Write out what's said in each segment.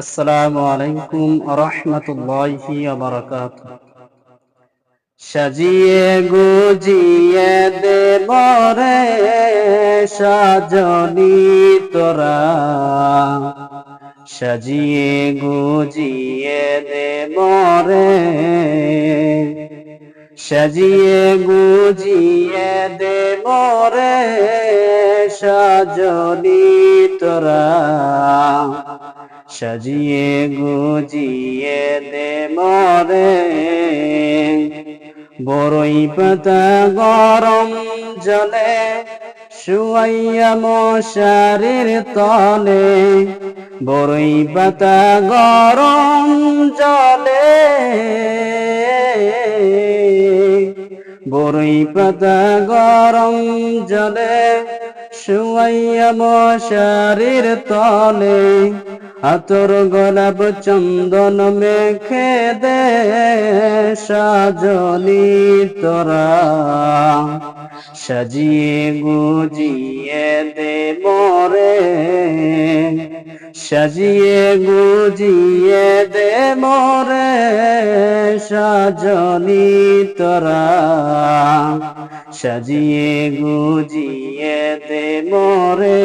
আসসালামু আলাইকুম রহমতুল্লাহি সাজিয়ে গুজিয়ে দে মরে, সাজনি তোরা। সাজিয়ে গুজিয়ে দে মরে, সাজিয়ে গুজিয়ে দে মরে, সাজনি তোরা। সাজিয়ে গুজিয়ে দে মরে। বড়ই পাতা গরম জলে শুয়াইয়া মশারির তলে। বড়ই পাতা গরম জলে বড়ই পাতা গরম জলে শুয়াইয়া মশারির তলে। আতর গোলাপ চন্দন মেখে দে সাজনি তোরা। সাজিয়ে গুজিয়ে দে মরে। সাজিয়ে গুজিয়ে দে মরে সাজনি তোরা। সাজিয়ে গুজিয়ে দে মরে।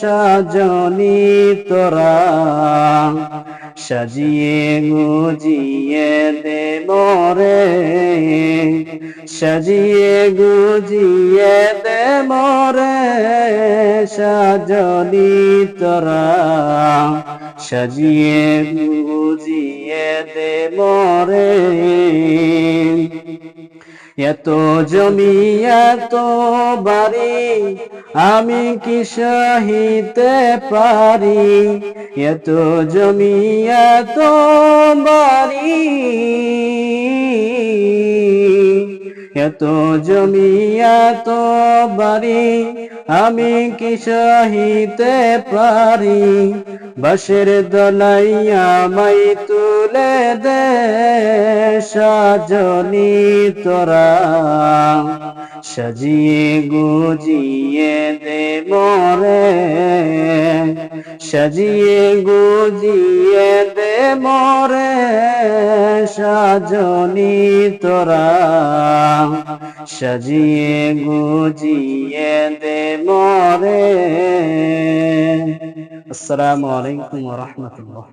সাজনি তোরা, সাজিয়ে গুজিয়ে দে মরে সাজিয়ে গুজিয়ে দে মরে সাজনি তোরা। সাজিয়ে গুজিয়ে দে মরে এত জমি এত বাড়ি আমি কি সহিতে পারি? এত জমি এত বাড়ি এত জমি, এত বাড়ি, আমি কি সহিতে পারি? বাসের দলাইয়া মাই তুলে দে, সাজনি তোরা। সাজিয়ে গুজিয়ে দে মরে সাজিয়ে গুজিয়ে দে মরে সাজনি তোরা। সাজিয়ে গুজিয়ে দে মরে আসসালামু আলাইকুম রহমতুল্লাহ।